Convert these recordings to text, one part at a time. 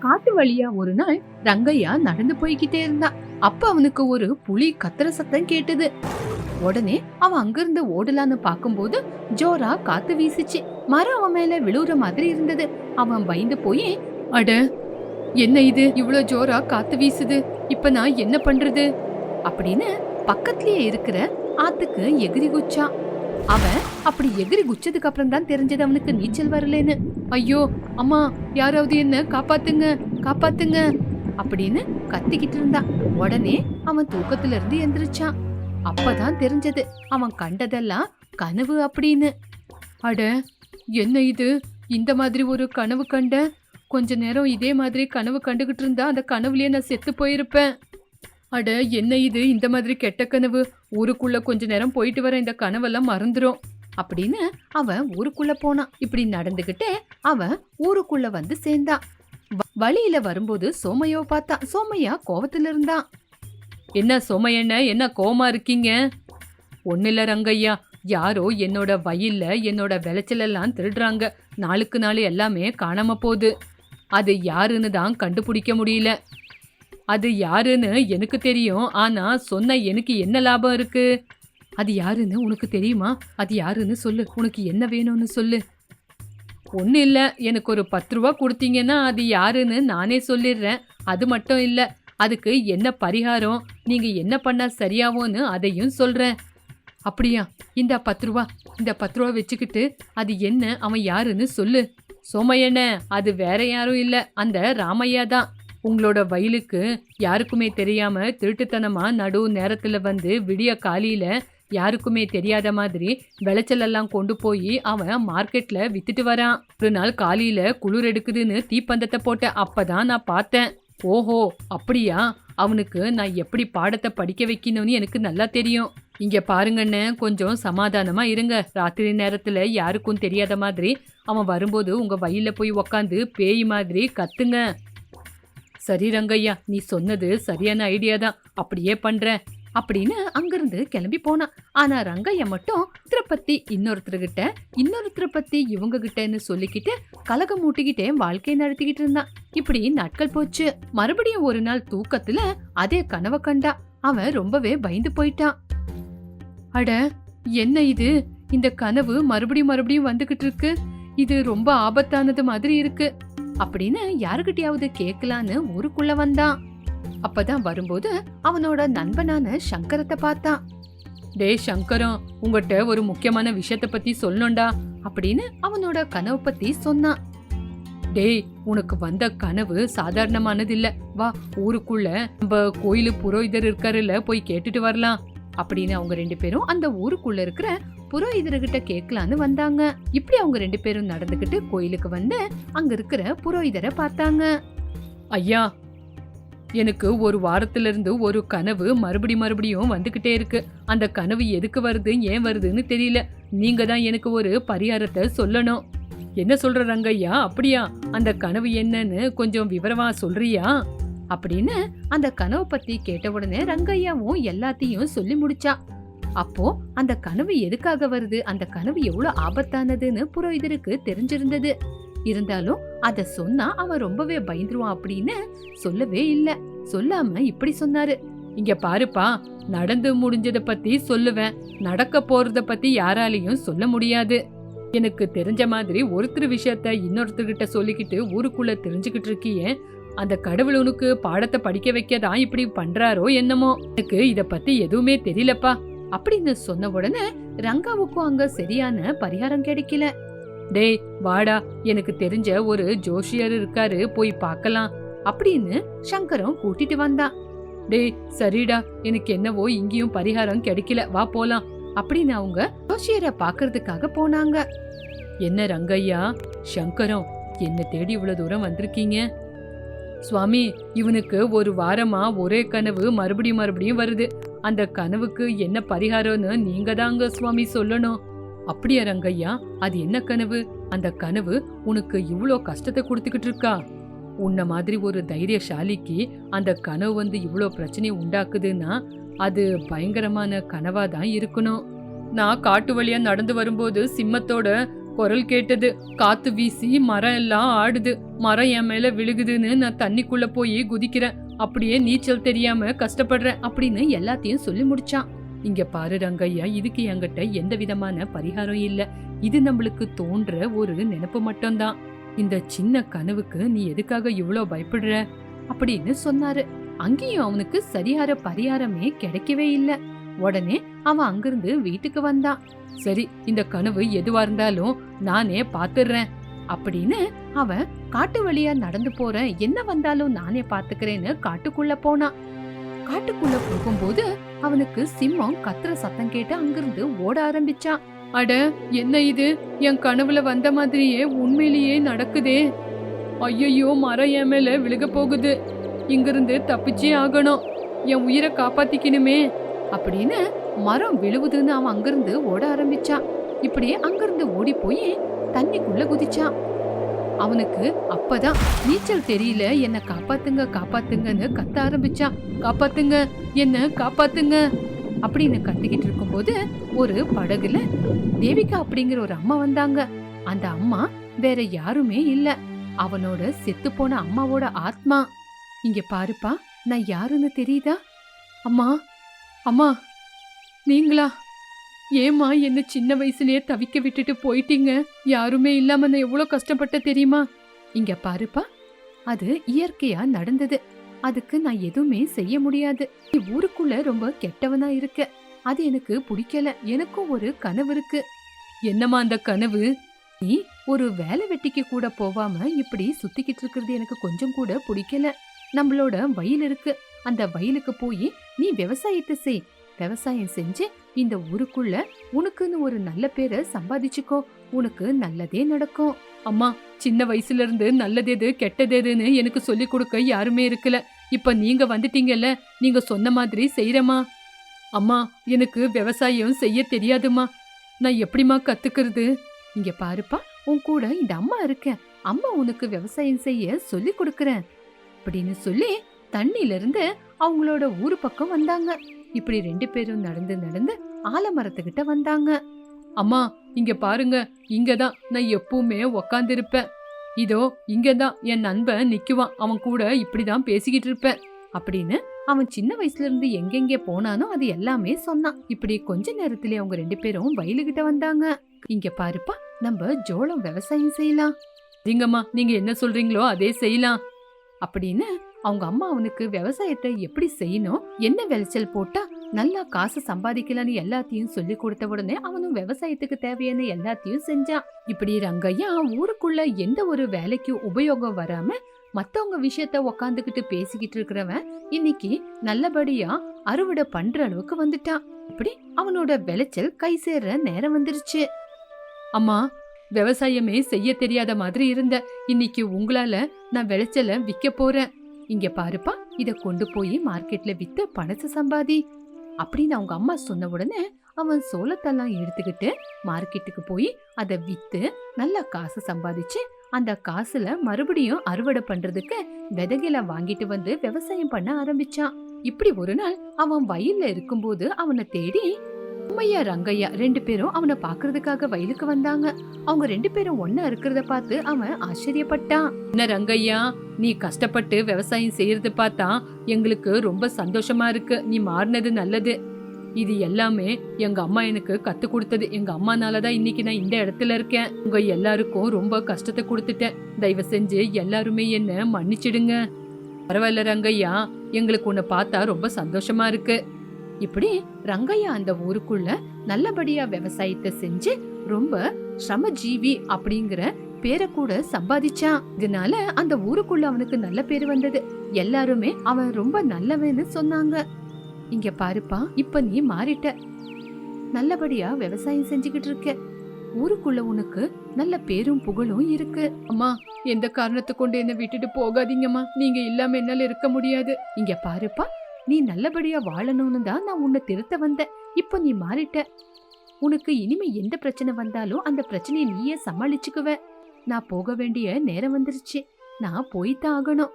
காட்டு வழியா ஒரு நாள் ரங்கையா நடந்து போய்கிட்டே இருந்தான் அப்ப அவனுக்கு ஒரு புலி கத்துற சத்தம் கேட்டது. உடனே அவன் அங்கிருந்து ஓடலான்னு பாக்கும்போது ஜோரா காத்து வீசுச்சு. மரம் அவன் மேல விழுவுற மாதிரி இருந்தது. அவன் பயந்து போய் அட என்ன இது? இவ்ளோ ஜோரா காத்து வீசுது. இப்ப நான் என்ன பண்றது? அப்படின்னு பக்கத்துலயே இருக்கிற ஆத்துக்கு எகிரி குச்சான். அவன் அப்படி எகிரி குச்சதுக்கு அப்புறம் தான் தெரிஞ்சது அவனுக்கு நீச்சல் வரலன்னு. ஐயோ அம்மா யாராவது என்ன காப்பாத்துங்க காப்பாத்துங்க அப்படின்னு கத்திக்கிட்டு இருந்தான் உடனே அவன் தூக்கத்துல இருந்து எந்திரிச்சான். அப்பதான் தெரிஞ்சது அவன் கண்டதெல்லாம் கனவு அப்படின்னு. அட என்ன இது? இந்த மாதிரி ஒரு கனவு கண்ட? கொஞ்ச நேரம் இதே மாதிரி கனவு கண்டுகிட்டு இருந்தா அந்த கனவுலயே நான் செத்து போயிருப்பேன். அட என்ன இது? இந்த மாதிரி கெட்ட கனவு. ஊருக்குள்ள கொஞ்ச நேரம் போயிட்டு வர இந்த கனவெல்லாம் மறந்துடும் அப்படின்னு அவன் ஊருக்குள்ள போனான். இப்படி நடந்துகிட்டே அவன் ஊருக்குள்ள வந்து சேர்ந்தான். வ- வழியில வரும்போது சோமையோ பார்த்தான். சோமையா கோவத்துல இருந்தான். என்ன சோமையண்ண என்ன? கோவமா இருக்கீங்க? ஒன்னில்ல ரங்கையா யாரோ என்னோட வயல்ல என்னோட விளைச்சலெல்லாம் திருடுறாங்க. நாளுக்கு நாள் எல்லாமே காணாம போகுது. அது யாருன்னு தான் கண்டுபிடிக்க முடியல. அது யாருன்னு எனக்கு தெரியும். ஆனா சொன்ன எனக்கு என்ன லாபம் இருக்கு? அது யாருன்னு உனக்கு தெரியுமா? அது யாருன்னு சொல்லு. உனக்கு என்ன வேணும்னு சொல்லு. ஒன்றும் இல்லை. எனக்கு ஒரு பத்து ரூபா கொடுத்தீங்கன்னா அது யாருன்னு நானே சொல்லிடுறேன். அது மட்டும் இல்லை. அதுக்கு என்ன பரிகாரம்? நீங்கள் என்ன பண்ணால் சரியாகும்னு அதையும் சொல்கிறேன் அப்படியா? இந்த பத்து ரூபா இந்த பத்து ரூபா வச்சுக்கிட்டு அது என்ன? அவன் யாருன்னு சொல்லு. சோமையண்ண அது வேற யாரும் இல்லை. அந்த ராமையா தான். உங்களோட வயலுக்கு யாருக்குமே தெரியாம திருட்டுத்தனமா நடு நேரத்துல வந்து விடிய காலையில யாருக்குமே தெரியாத மாதிரி விளைச்சலெல்லாம் கொண்டு போய் அவன் மார்க்கெட்ல வித்துட்டு வரான். ஒரு நாள் காலையில குளிர் எடுக்குதுன்னு தீப்பந்தத்தை போட்ட அப்பதான் நான் பார்த்தேன். ஓஹோ அப்படியா? அவனுக்கு நான் எப்படி பாடத்தை படிக்க வைக்கணும்னு எனக்கு நல்லா தெரியும். இங்க பாருங்கண்ணே கொஞ்சம் சமாதானமா இருங்க. ராத்திரி நேரத்துல யாருக்கும் தெரியாத மாதிரி அவன் வரும்போது உங்க வயல்ல போய் உக்காந்து பேய் மாதிரி கத்துங்க. சரி ரங்கையா நீ சொன்னது சரியான ஐடியா தான். அப்படியே பண்றேன். அப்படின்னு அங்கிருந்து கிளம்பி போனான். ஆனா ரங்கையா மட்டும் ஒருத்தரை பத்தி இன்னொருத்தர்கிட்ட இன்னொருத்தரை பத்தி இவங்க கிட்டன்னு சொல்லிக்கிட்டு கலகம் மூட்டிக்கிட்டே வாழ்க்கையை நடத்திக்கிட்டு இருந்தான். இப்படி நாட்கள் போச்சு. மறுபடியும் ஒரு நாள் தூக்கத்துல அதே கனவை கண்டா. அவன் ரொம்பவே பயந்து போயிட்டான். அட என்ன இது? இந்த கனவு மறுபடியும் மறுபடியும் வந்துகிட்டு இருக்கு. இது ரொம்ப ஆபத்தானது மாதிரி இருக்கு. அப்படின்னு யாருகிட்டயாவது கேட்கலான்னு ஊருக்குள்ள வந்தான். அப்பதான் வரும்போது அவனோட நண்பனான சங்கரத்தை பார்த்தான். டேய் சங்கரம் உங்ககிட்ட ஒரு முக்கியமான விஷயத்த பத்தி சொல்லணும்டா அப்படின்னு அவனோட கனவு பத்தி சொன்னான். டேய் உனக்கு வந்த கனவு சாதாரணமானது இல்ல வா ஊருக்குள்ள நம்ம கோயிலு புரோகிதர் இருக்காருல்ல போய் கேட்டுட்டு வரலாம் அப்படின்னு அவங்க ரெண்டு பேரும் அந்த ஊருக்குள்ள இருக்கிற புரோகிதர்கிட்ட கேட்கலான்னு வந்தாங்க. இப்படி அவங்க ரெண்டு பேரும் நடந்துகிட்டு கோயிலுக்கு வந்து அங்க இருக்கிற புரோகிதரை பார்த்தாங்க. ஐயா எனக்கு ஒரு வாரத்திலிருந்து ஒரு கனவு மறுபடி மறுபடியும் வந்துகிட்டே இருக்கு. அந்த கனவு எதுக்கு வருது ஏன் வருதுன்னு தெரியல. நீங்க தான் எனக்கு ஒரு பரிகாரத்தை சொல்லணும். என்ன சொல்ற ரங்கையா? அப்படியா? அந்த கனவு என்னன்னு கொஞ்சம் விவரமா சொல்றியா? அப்படின்னு அந்த கனவு பத்தி கேட்ட உடனே ரங்கையாவும் எல்லாத்தையும் சொல்லி முடிச்சா. அப்போ அந்த கனவு எதுக்காக வருது? அந்த கனவு எவ்வளவு ஆபத்தானதுன்னு புரோகிதருக்கு தெரிஞ்சிருந்தது. இருந்தாலும் அத சொன்னா அவன் ரொம்பவே பயந்துருவான் அப்படின்னு சொல்லவே இல்ல. சொல்லாம இப்படி சொன்னாரு. இங்க பாருப்பா நடந்து முடிஞ்சத பத்தி சொல்லுவேன். நடக்க போறத பத்தி யாராலையும் சொல்ல முடியாது. எனக்கு தெரிஞ்ச மாதிரி ஒருத்தர் விஷயத்த இன்னொருத்தர்கிட்ட சொல்லிக்கிட்டு ஊருக்குள்ள தெரிஞ்சுக்கிட்டு இருக்கியே. அந்த கடவுள் உனக்கு பாடத்தை படிக்க வைக்க தான் இப்படி பண்றாரோ என்னமோ? எனக்கு இத பத்தி எதுவுமே தெரியலப்பா. அப்படின்னு சொன்ன உடனே ரங்காவுக்கும் அங்க சரியான பரிகாரம் கிடைக்கல. டேய் வாடா எனக்கு தெரிஞ்ச ஒரு ஜோஷியர் இருக்காரு போய் பார்க்கலாம் அப்படின்னு சங்கரம் கூட்டிட்டு வந்தான் டேய் சரிடா எனக்கு என்னவோ இங்கேயும் பரிகாரம் கிடைக்கல வா போலாம் அப்படின்னு அவங்க ஜோஷியரை பார்க்கறதுக்காக போனாங்க. என்ன ரங்கையா சங்கரம் என்ன தேடி இவ்வளவு தூரம் வந்திருக்கீங்க? சுவாமி இவனுக்கு ஒரு வாரமா ஒரே கனவு மறுபடியும் மறுபடியும் வருது. அந்த கனவுக்கு என்ன பரிகாரம்னு நீங்க தாங்க சுவாமி சொல்லணும். அப்படியா ரங்கையா அது என்ன கனவு? அந்த கனவு உனக்கு இவ்வளோ கஷ்டத்தை கொடுத்துக்கிட்டு இருக்கா? உன்ன மாதிரி ஒரு தைரியசாலிக்கு அந்த கனவு வந்து இவ்வளோ பிரச்சனை உண்டாக்குதுன்னா அது பயங்கரமான கனவா தான் இருக்கணும். நான் காட்டு வழியா நடந்து வரும்போது சிம்மத்தோட குரல் கேட்டது. காத்து வீசி மரம் எல்லாம் ஆடுது. மரம் என் மேல விழுகுதுன்னு நான் தண்ணிக்குள்ள போய் குதிக்கிறேன். அப்படியே நீச்சல் தெரியாம கஷ்டப்படுறேன் அப்படின்னு எல்லாத்தையும் சொல்லி முடிச்சான். இங்க பாரு ரங்கையா இதுக்கு என்கிட்ட எந்த விதமான பரிகாரம் இல்ல. இது நம்மளுக்கு தோன்ற ஒரு நினைப்பு மட்டும்தான். இந்த சின்ன கனவுக்கு நீ எதுக்காக இவ்வளோ பயப்படுற? அப்படின்னு சொன்னாரு. அங்கேயும் அவனுக்கு சரியான பரிகாரமே கிடைக்கவே இல்ல. உடனே அவன் அங்கிருந்து வீட்டுக்கு வந்தான். சரி இந்த கனவு எதுவா இருந்தாலும் நானே பாத்துடுறேன் அப்படின்னு அவன் காட்டு வழியா நடந்து போறேன் என்ன வந்தாலும் நானே பாத்துக்கிறேன்னு காட்டுக்குள்ள போனான். காட்டுக்குள்ள போகும்போது அவனுக்கு சிம்மம் கத்துற சத்தம் கேட்டு அங்கிருந்து ஓட ஆரம்பிச்சான். அட என்ன இது? என் கனவுல வந்த மாதிரியே உண்மையிலேயே நடக்குதே. ஐயையோ மரம் என் மேல விழுக போகுது. இங்கிருந்து தப்பிச்சே ஆகணும். என் உயிரை காப்பாத்திக்கணுமே. அப்படின்னு மரம் விழுவுதுன்னு அவன் அங்கிருந்து ஓட ஆரம்பிச்சான். இப்படியே அங்கிருந்து ஓடி போய் தண்ணிக்குள்ள குதிச்சான். அவனுக்கு அப்பதான் நீச்சல் தெரியல. என்ன காப்பாத்துங்க காப்பாத்துங்கன்னு கத்த ஆரம்பிச்சான் காப்பாத்துங்க என்ன காப்பாத்துங்க அப்படின்னு கத்திக்கிட்டு இருக்கும்போது ஒரு படகுல தேவிகா அப்படிங்கிற ஒரு அம்மா வந்தாங்க. அந்த அம்மா வேற யாருமே இல்ல. அவனோட செத்து போன அம்மாவோட ஆத்மா. இங்க பாருப்பா நான் யாருன்னு தெரியுதா? அம்மா அம்மா நீங்களா? ஏம்மா என்ன சின்ன வயசுலயே தவிக்க விட்டுட்டு போயிட்டீங்க? யாருமே இல்லாம நான் எவ்வளோ கஷ்டப்பட்ட தெரியுமா? இங்க பாருப்பா அது இயற்கையா நடந்தது. அதுக்கு நான் எதுவுமே செய்ய முடியாது. நீ ஊருக்குள்ள ரொம்ப கெட்டவனா இருக்க. அது எனக்கு பிடிக்கல. எனக்கும் ஒரு கனவு இருக்கு. என்னம்மா அந்த கனவு? நீ ஒரு வேலை வெட்டிக்கு கூட போவாம இப்படி சுத்திக்கிட்டு இருக்கிறது எனக்கு கொஞ்சம் கூட பிடிக்கல. நம்மளோட வயல் இருக்கு. அந்த வயலுக்கு போய் நீ விவசாயத்தை செய். விவசாயம் செஞ்சு இந்த ஊருக்குள்ள உனக்குன்னு ஒரு நல்ல பேரை சம்பாதிச்சுக்கோ. உனக்கு நல்லதே நடக்கும். அம்மா சின்ன வயசுல இருந்து நல்லது எது கெட்டது எதுன்னு எனக்கு சொல்லி கொடுக்க யாருமே இருக்கல. இப்ப நீங்க வந்துட்டீங்கல்ல நீங்க சொன்ன மாதிரி செய்யறமா அம்மா எனக்கு விவசாயம் செய்ய தெரியாதுமா நான் எப்படிம்மா கத்துக்கிறது? இங்க பாருப்பா உன் கூட இந்த அம்மா இருக்கேன். அம்மா உனக்கு விவசாயம் செய்ய சொல்லி கொடுக்கறேன். அப்படின்னு சொல்லி தண்ணியில இருந்து அவங்களோட ஊரு பக்கம் வந்தாங்க. இப்படி ரெண்டு பேரும் நடந்து நடந்து ஆலமரத்துக்கிட்ட வந்தாங்க. அம்மா இங்க பாருங்க. இங்கதான் நான் எப்பவுமே உக்காந்துருப்பேன். இதோ இங்கதான் என் நண்பன் நிக்குவான். அவன் கூட இப்படிதான் பேசிக்கிட்டு இருப்பேன். அப்படின்னு அவன் சின்ன வயசுல இருந்து எங்கெங்க போனானோ அது எல்லாமே சொன்னான். இப்படி கொஞ்ச நேரத்திலே அவங்க ரெண்டு பேரும் வயலுகிட்ட வந்தாங்க. இங்க பாருப்பா நம்ம ஜோளம் விவசாயம் செய்யலாம். சரிங்கம்மா நீங்க என்ன சொல்றீங்களோ அதே செய்யலாம். அப்படின்னு அவங்க அம்மா அவனுக்கு விவசாயத்தை எப்படி செய்யணும் என்ன விளைச்சல் போட்டா நல்லா காசு சம்பாதிக்கலான்னு எல்லாத்தையும் சொல்லி கொடுத்த உடனே அவனும் விவசாயத்துக்கு தேவையான எல்லாத்தையும் செஞ்சான். இப்படி ரங்கையா ஊருக்குள்ள எந்த ஒரு வேலைக்கு உபயோகம் வராம மத்தவங்க விஷயத்த உக்காந்துக்கிட்டு பேசிக்கிட்டு இருக்கிறவன் இன்னைக்கு நல்லபடியா அறுவடை பண்ற அளவுக்கு வந்துட்டான். இப்படி அவனோட விளைச்சல் கை சேர்ற நேரம் வந்துருச்சு. அம்மா விவசாயமே செய்ய தெரியாத மாதிரி இருந்த இன்னைக்கு உங்களால நான் விளைச்சல விக்க போறேன். இங்க பாருப்பா இத கொண்டு போய் மார்க்கெட்ல வித்து பணத்தை சம்பாதி. அப்படின்னு அவங்க அம்மா சொன்ன உடனே அவன் சோளத்தெல்லாம் எடுத்துக்கிட்டு மார்க்கெட்டுக்கு போய் அதை வித்து நல்ல காசு சம்பாதிச்சு அந்த காசுல மறுபடியும் அறுவடை பண்றதுக்கு விதைகளை வாங்கிட்டு வந்து விவசாயம் பண்ண ஆரம்பிச்சான். இப்படி ஒரு நாள் அவன் வயல்ல இருக்கும்போது அவனை தேடி உம்மையா ரங்கையா ரெண்டு பேரும் அவனை பாக்குறதுக்காக வயலுக்கு வந்தாங்க. அவங்க ரெண்டு பேரும் ஒன்னா இருக்கிறத பார்த்து அவன் ஆச்சரியப்பட்டான். என்ன ரங்கையா நீ கஷ்டப்பட்டு விவசாயம் செய்யறது பார்த்தா எங்களுக்கு ரொம்ப சந்தோஷமா இருக்கு. நீ மாறினது நல்லது. இது எல்லாமே எங்க அம்மா எனக்கு கத்து கொடுத்தது. எங்க அம்மானால தான் இன்னைக்கு நான் இந்த இடத்துல இருக்கேன். உங்க எல்லாருக்கும் ரொம்ப கஷ்டத்தை கொடுத்துட்டேன். தயவு செஞ்சு எல்லாருமே என்ன மன்னிச்சிடுங்க. பரவாயில்ல ரங்கையா எங்களுக்கு உன்னை பார்த்தா ரொம்ப சந்தோஷமா இருக்கு. இப்படி ரங்கையா அந்த ஊருக்குள்ள நல்லபடியா விவசாயத்தை செஞ்சு ரொம்ப ஸ்ரமஜீவி அப்படிங்கிற பேரை கூட சம்பாதிச்சான். இதனால அந்த ஊருக்குள்ள அவனுக்கு நல்ல பேர் வந்தது. எல்லாருமே அவன் ரொம்ப நல்லவன்னு சொன்னாங்க. இங்க பாருப்பா இப்ப நீ மாறிட்ட. நல்லபடியா விவசாயம் செஞ்சுக்கிட்டு இருக்க. ஊருக்குள்ள உனக்கு நல்ல பேரும் புகழும் இருக்கு. அம்மா எந்த காரணத்தை கொண்டு என்ன விட்டுட்டு போகாதீங்கம்மா. நீங்க இல்லாம என்னால இருக்க முடியாது. இங்க பாருப்பா நீ நல்லபடியா வாழணும்னு தான் நான் உன்னை திருத்த வந்தேன். இப்போ நீ மாறிட்ட. உனக்கு இனிமே எந்த பிரச்சனை வந்தாலும் அந்த பிரச்சனையை நீயே சமாளிச்சுக்குவ. நான் போக வேண்டிய நேரம் வந்துருச்சு. நான் போய்தான் ஆகணும்.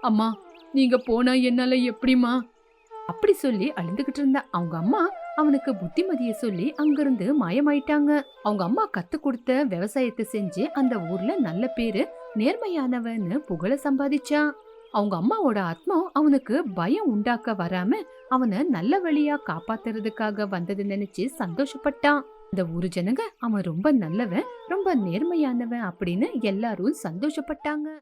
அம்மா நீங்க போனா என்னால எப்படிமா அப்படி சொல்லி அழுந்துகிட்டு இருந்த அவங்க அம்மா அவனுக்கு புத்திமதிய சொல்லி அங்கிருந்து மாயமாயிட்டாங்க. அவங்க அம்மா கத்து கொடுத்த விவசாயத்தை செஞ்சு அந்த ஊர்ல நல்ல பேரு நேர்மையானவன்னு புகழ சம்பாதிச்சான் அவங்க அம்மாவோட ஆத்மா அவனுக்கு பயம் உண்டாக்க வராம அவனை நல்ல வழியா காப்பாத்துறதுக்காக வந்தது நினைச்சு சந்தோஷப்பட்டான். இந்த ஊரு ஜனங்க அவன் ரொம்ப நல்லவன் ரொம்ப நேர்மையானவன் அப்படின்னு எல்லாரும் சந்தோஷப்பட்டாங்க.